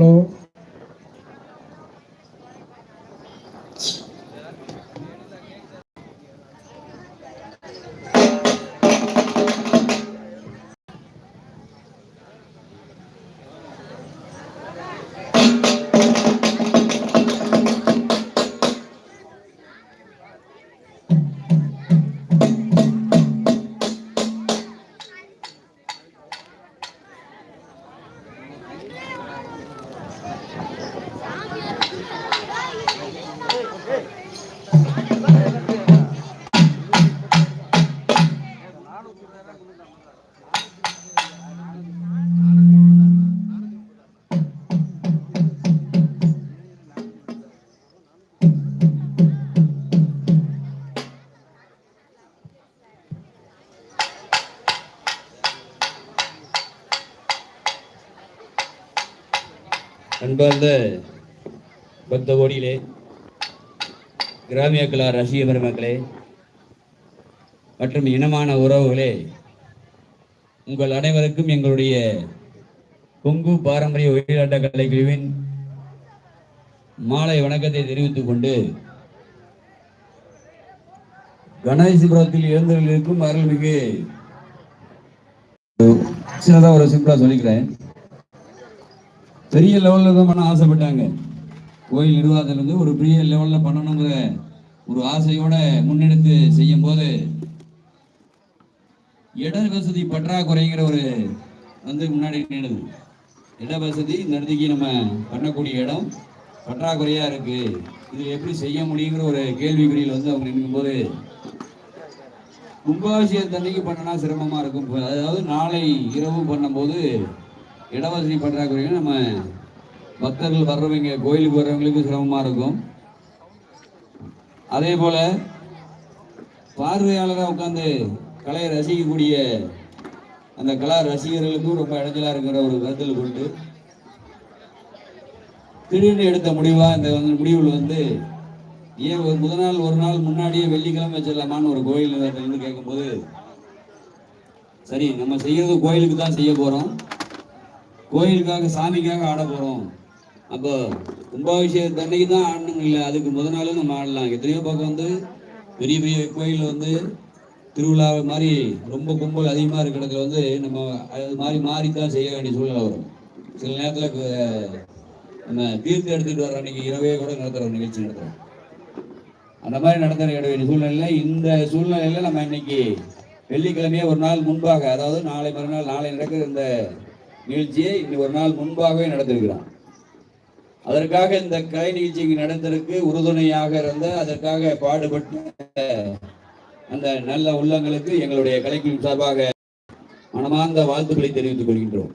Flor அன்பார்ந்த பக்த ஓடியிலே கிராமிய கலா ரசிக பெருமக்களே மற்றும் இனமான உறவுகளே உங்கள் அனைவருக்கும் எங்களுடைய கொங்கு பாரம்பரிய ஒயிலாட்ட கலைக்குழுவின் மாலை வணக்கத்தை தெரிவித்துக் கொண்டு கணேசபுரத்தில் எழுந்தருளிருக்கும் அருள்மிகு சின்னதாக ஒரு சிம்பிளாக சொல்லிக்கிறேன். பெரிய லெவலில் தான் பண்ண ஆசைப்பட்டாங்க. கோயில் நிர்வாகத்திலேருந்து ஒரு பெரிய லெவலில் பண்ணணுங்கிற ஒரு ஆசையோட முன்னெடுத்து செய்யும் போது இட வசதி பற்றாக்குறைங்கிற ஒரு வந்து முன்னாடி நின்றுது இட வசதி இந்த இடத்துக்கு நம்ம பண்ணக்கூடிய இடம் பற்றாக்குறையாக இருக்குது இது எப்படி செய்ய முடியுங்கிற ஒரு கேள்விக்குறியில் வந்து அவங்க நிற்கும்போது கும்பாபிஷேகத்தன்னைக்கு பண்ணனா சிரமமாக இருக்கும். அதாவது நாளை இரவு பண்ணும்போது இடவசதி பற்றாக்குறைகள் நம்ம பக்தர்கள் வர்றவங்க கோயிலுக்கு வர்றவங்களுக்கு சிரமமாக இருக்கும். அதே போல் பார்வையாளராக உட்காந்து கலையை ரசிக்கக்கூடிய அந்த கலா ரசிகர்களுக்கும் ரொம்ப இடைஞ்சலாக இருக்கிற ஒரு கருத்தில் கொண்டு திடீர்னு எடுத்த முடிவாக இந்த வந்து முடிவில் வந்து ஏன் ஒரு முதல் நாள் ஒரு நாள் முன்னாடியே வெள்ளிக்கிழமை வச்சிடலாமான்னு ஒரு கோயில் இருந்து கேட்கும்போது சரி நம்ம செய்யறது கோயிலுக்கு தான் செய்ய போகிறோம் கோயிலுக்காக சாமிக்காக ஆட போகிறோம் அப்போ கும்பாபிஷேகத்து அன்னைக்கு தான் ஆடணும் இல்லை அதுக்கு முத நாளும் நம்ம ஆடலாம். எத்தனையோ பக்கம் வந்து பெரிய பெரிய கோயில் வந்து திருவிழா மாதிரி ரொம்ப கும்பல் அதிகமாக இருக்கிற இடத்துல வந்து நம்ம அது மாதிரி மாறி தான் செய்ய வேண்டிய சூழ்நிலை வரும். சில நேரத்தில் நம்ம தீர்த்து எடுத்துகிட்டு வர அன்னைக்கு இரவே கூட நடத்துகிற ஒரு நிகழ்ச்சி நடத்துகிறோம் அந்த மாதிரி நடத்துகிற வேண்டிய சூழ்நிலையில் இந்த சூழ்நிலையில் நம்ம இன்னைக்கு வெள்ளிக்கிழமையே ஒரு நாள் முன்பாக அதாவது நாளை மறுநாள் நாளை நடக்கிற இந்த நிகழ்ச்சியை இன்னும் ஒரு நாள் முன்பாகவே நடத்திருக்கிறான். அதற்காக இந்த கலை நிகழ்ச்சிக்கு நடந்ததற்கு உறுதுணையாக இருந்த அதற்காக பாடுபட்ட அந்த நல்ல உள்ளங்களுக்கு எங்களுடைய கலைக்குழு சார்பாக மனமார்ந்த வாழ்த்துக்களை தெரிவித்துக் கொள்கின்றோம்.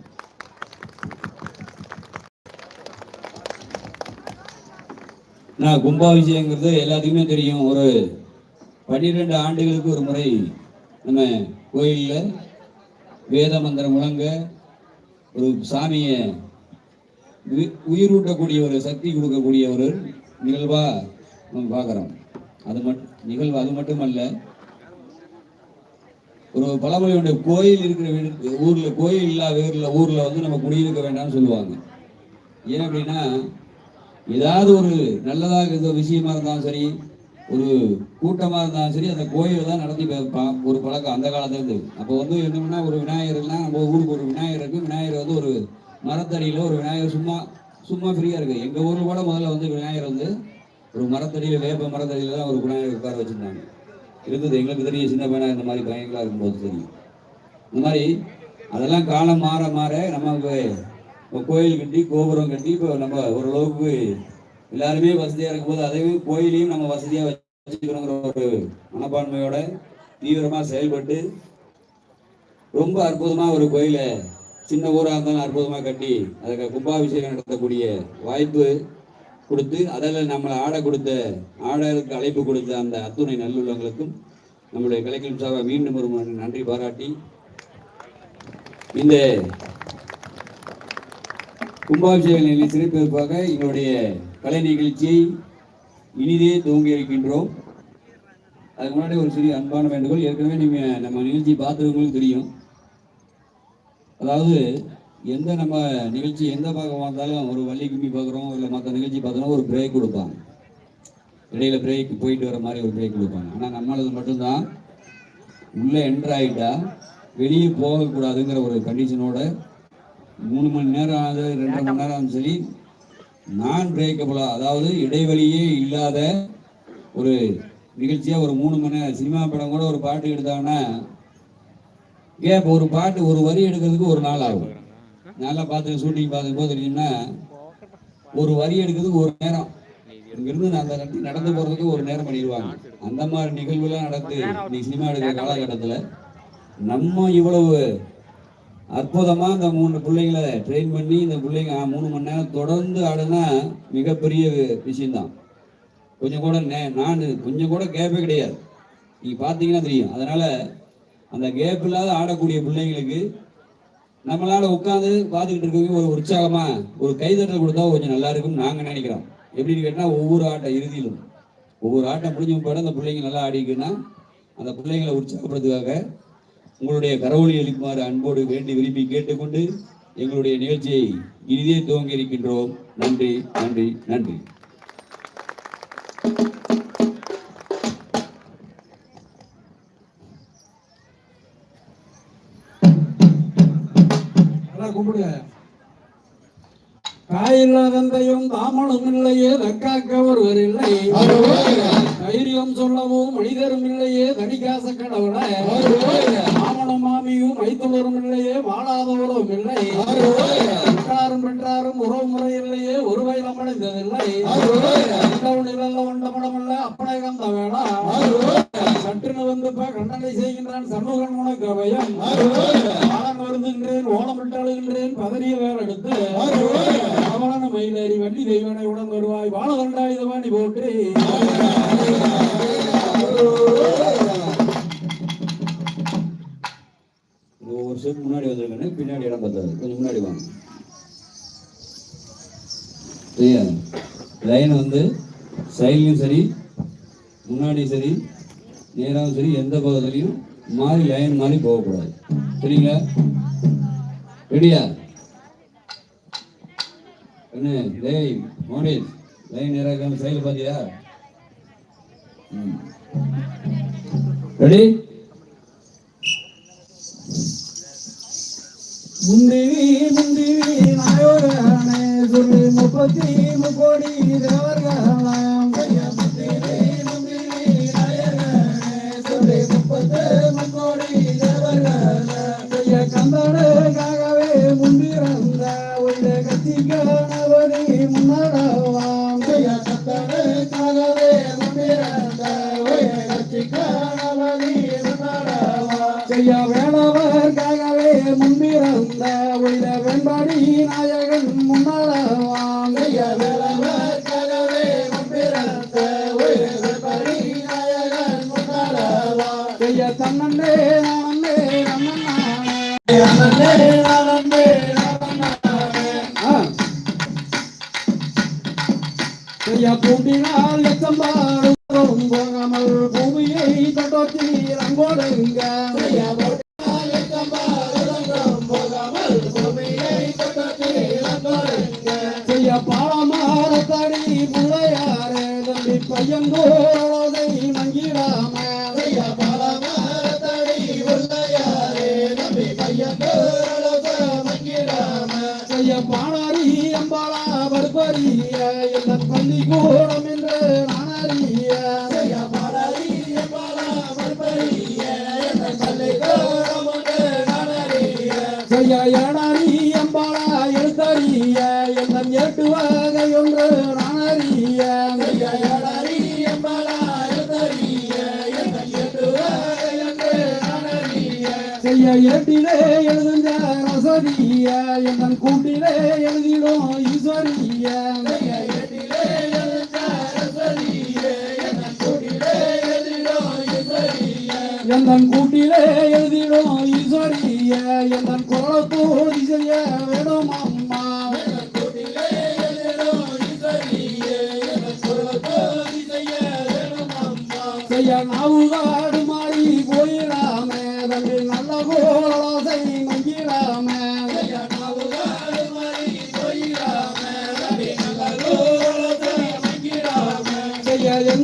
நான் கும்பாபிஷேகங்கிறது எல்லாத்துக்குமே தெரியும். ஒரு பன்னிரெண்டு ஆண்டுகளுக்கு ஒரு முறை நம்ம கோயிலில் வேத மந்திரம் முழங்க ஒரு சாமியை உயிரூட்டக்கூடிய ஒரு சக்தி கொடுக்கக்கூடிய ஒரு நிகழ்வா நம்ம பார்க்குறோம். அது மட்டும் நிகழ்வு அது மட்டுமல்ல ஒரு பழமொழியுடைய கோயில் இருக்கிற வீடு ஊர்ல கோயில் இல்லாத ஊர்ல ஊர்ல வந்து நம்ம குடியிருக்க வேண்டாம்னு சொல்லுவாங்க. ஏன் அப்படின்னா ஏதாவது ஒரு நல்லதாக இருந்த விஷயமா இருந்தாலும் சரி ஒரு கூட்டமாக இருந்தாலும் சரி அந்த கோயில் தான் நடத்தி வைப்பான் ஒரு பழக்கம் அந்த காலத்துலேருந்து அப்போ வந்து என்னன்னா ஒரு விநாயகர்னா நம்ம ஊருக்கு ஒரு விநாயகர் இருக்குது விநாயகர் வந்து ஒரு மரத்தடியில் ஒரு விநாயகர் சும்மா சும்மா ஃப்ரீயாக இருக்குது எங்கள் ஊரில் கூட முதல்ல வந்து விநாயகர் வந்து ஒரு மரத்தடியில் வேப்ப மரத்தடியில் தான் ஒரு விநாயகர் உட்கார வச்சுருந்தாங்க. இருந்தது. எங்களுக்கு தெரியும். சின்ன பையனா இந்த மாதிரி பையங்களா இருக்கும்போது தெரியும். இந்த மாதிரி அதெல்லாம் காலம் மாற மாற நம்ம கோயில் கட்டி கோபுரம் கட்டி இப்போ நம்ம ஓரளவுக்கு எல்லாருமே வசதியாக இருக்கும்போது அதையும் கோயிலையும் நம்ம வசதியாக வச்சுக்கணுங்கிற ஒரு மனப்பான்மையோட தீவிரமாக செயல்பட்டு ரொம்ப அற்புதமாக ஒரு கோயிலை சின்ன ஊராக இருந்தாலும் அற்புதமாக கட்டி அதுக்கு கும்பாபிஷேகம் நடத்தக்கூடிய வாய்ப்பு கொடுத்து அதில் நம்மளை ஆட கொடுத்த ஆடலுக்கு அழைப்பு கொடுத்த அந்த அத்துணை நல்லுள்ளங்களுக்கும் நம்முடைய கலைக்கல் சாவை மீண்டும் ஒரு நன்றி பாராட்டி இந்த கும்பாபிஷேக நிலையில் சிறப்பிற்காக எங்களுடைய கலை நிகழ்ச்சியை இனிதே துவங்கி இருக்கின்றோம். அதுக்கு முன்னாடி ஒரு சிறிய அன்பான வேண்டுகோள் ஏற்கனவே நீங்கள் நம்ம நிகழ்ச்சி பார்த்துருவங்களுக்கு தெரியும். அதாவது எந்த நம்ம நிகழ்ச்சி எந்த பக்கம் வந்தாலும் ஒரு வள்ளி கும்மி பார்க்குறோம் இல்லை மற்ற நிகழ்ச்சி பார்த்தோன்னா ஒரு பிரேக் கொடுப்பாங்க. இடையில பிரேக் போயிட்டு வர மாதிரி ஒரு பிரேக் கொடுப்பாங்க. ஆனால் நம்மளது மட்டும்தான். உள்ளே என்டர் ஆகிட்டா வெளியே போகக்கூடாதுங்கிற ஒரு கண்டிஷனோட மூணு மணி நேரம் ஆகுது ரெண்டரை மணி நேரம் ஆகும் சரி நான் பிரேக்கபிளா அதாவது இடைவெளியே இல்லாத ஒரு நிகழ்ச்சியா ஒரு மூணு மணி நேரம் சினிமா படம் கூட ஒரு பாட்டு எடுத்தாங்கன்னா கேப் ஒரு பாட்டு ஒரு வரி எடுக்கிறதுக்கு ஒரு நாள் ஆகும். நல்லா பார்த்து ஷூட்டிங் பார்த்து போது தெரியும்னா ஒரு வரி எடுக்கிறதுக்கு ஒரு நேரம். இங்கிருந்து அந்த இடத்துக்கு நடந்து போறதுக்கு ஒரு நேரம் பண்ணிடுவாங்க. அந்த மாதிரி நிகழ்வுலாம் நடந்து நீ சினிமா எடுக்கிற காலகட்டத்தில் நம்ம இவ்வளவு அற்புதமா இந்த மூணு பிள்ளைங்களை ட்ரெயின் பண்ணி இந்த பிள்ளைங்க மூணு மணி நேரம் தொடர்ந்து ஆடுனா மிகப்பெரிய விஷயம்தான். கொஞ்சம் கூட நே- நான் கொஞ்சம் கூட கேப்பே கிடையாது. நீங்க பார்த்தீங்கன்னா தெரியும். அதனால அந்த கேப் இல்லாத ஆடக்கூடிய பிள்ளைங்களுக்கு நம்மளால உட்காந்து பார்த்துக்கிட்டு இருக்கவங்க ஒரு உற்சாகமா ஒரு கைதட்டல் கொடுத்தா கொஞ்சம் நல்லா இருக்கும்னு நாங்க நினைக்கிறோம். எப்படின்னு கேட்டால் ஒவ்வொரு ஆட்டம் இறுதியிலும். ஒவ்வொரு ஆட்டம் முடிஞ்ச பிறகு அந்த பிள்ளைங்க நல்லா ஆடிக்குன்னா அந்த பிள்ளைங்களை உற்சாகப்படுத்துக்காக உங்களுடைய கரவொலி அளிக்குமாறு அன்போடு வேண்டி விரும்பி கேட்டுக்கொண்டு எங்களுடைய நிகழ்ச்சியை இனிதே துவங்கி இருக்கின்றோம். நன்றி நன்றி நன்றி. காயில்லாதந்தையும் தாமனும் இல்லையே தக்காக்க ஒருவர் இல்லை தைரியம் சொல்லவும் மனிதரும் இல்லையே தனிகாச கடவுளை. அழுகின்றேன் எடுத்து அவளன மயிலேறி வண்டி தெய்வனை உடன் வருவாய். வாழ கண்டாயுத வாணி போட்டு ஒரு செட் முன்னாடி வந்திருக்கேன் பின்னாடி இடம் பார்த்தாரு. கொஞ்சம் முன்னாடி வாங்க. லைன் வந்து சைட்லையும் சரி முன்னாடியும் சரி நேராகவும் சரி எந்த பகுதியிலையும் மாறி லைன் மாறி போகக்கூடாது. சரிங்களா ரெடியா? என்ன டேய் மோனேஷ் லைன் நேராக இருக்கான்னு சைடில் ரெடி முந்திரி முந்திரி நாயோரானே சொல்லி முப்பத்தி முக்கோடி தேவர்களாம் செய்ய வேளவர்காகவே முன்பிறந்த உயிர வெண்பாடி நாயகன் முன்னடவாம் செய்ய வேளவர்காகவே முன்பிறந்த உயிர வெண்பாடி நாயகன் முன்னடவாம் செய்ய தன்னே நானே நன்னே நானே செய்ய பூண்டினால் எத்தம்பாடு போகாமல் பூமியை தொடர்த்தி ரங்கோடுங்க. செய்ய பாலமார தடி போகாமல் பூமியை தட்டோத்தி ரங்கோடுங்க செய்ய பாலமாரத்தடி புள்ளையாரே தம்பி பையங்கோரோதை மங்கிடாம. செய்ய பாலமாரத்தடி புள்ளையாரே தம்பி பையங்கோதை மங்கிடாம செய்ய பாணாரி அம்பாளா பருப்பறிய எல்லாம் பள்ளி கூடமே செய்ய ஏட்டிலே எழுதுங்க ரசதிய என் கூட்டிலே எழுதிடும் ஈஸ்வரிய. செய்ய கூட்டிலே எழுதிடும் ஈஸ்வரிய. என் குரலத்தோடு செய்ய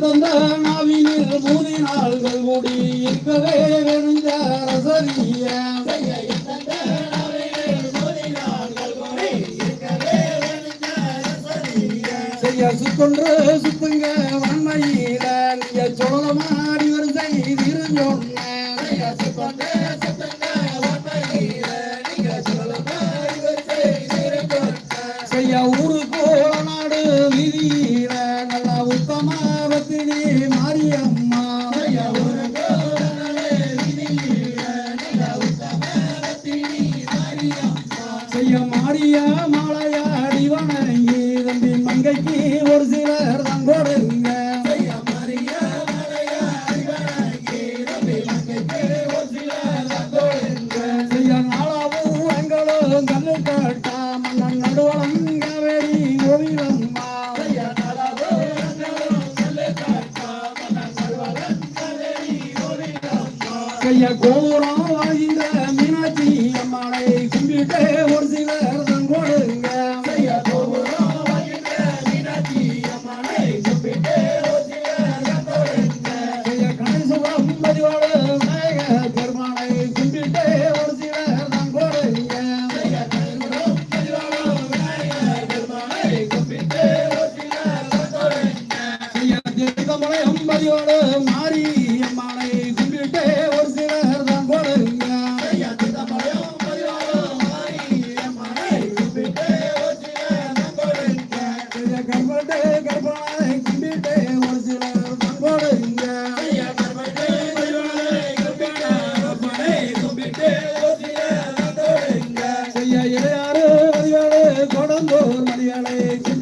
அந்தந்த நாவினில் மூணு நாள்கள் கூடி இருக்கவே கணிந்த அரசரிய. சுத்தொன்று சுத்துங்க வன்மையில. நீங்க சொல்லமாடி ஒரு ஒரு செய்தி செய்ய ஊர்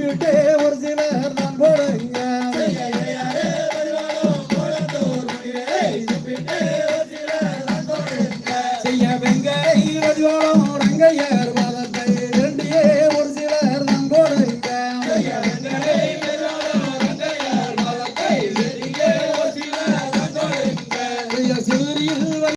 Yeah.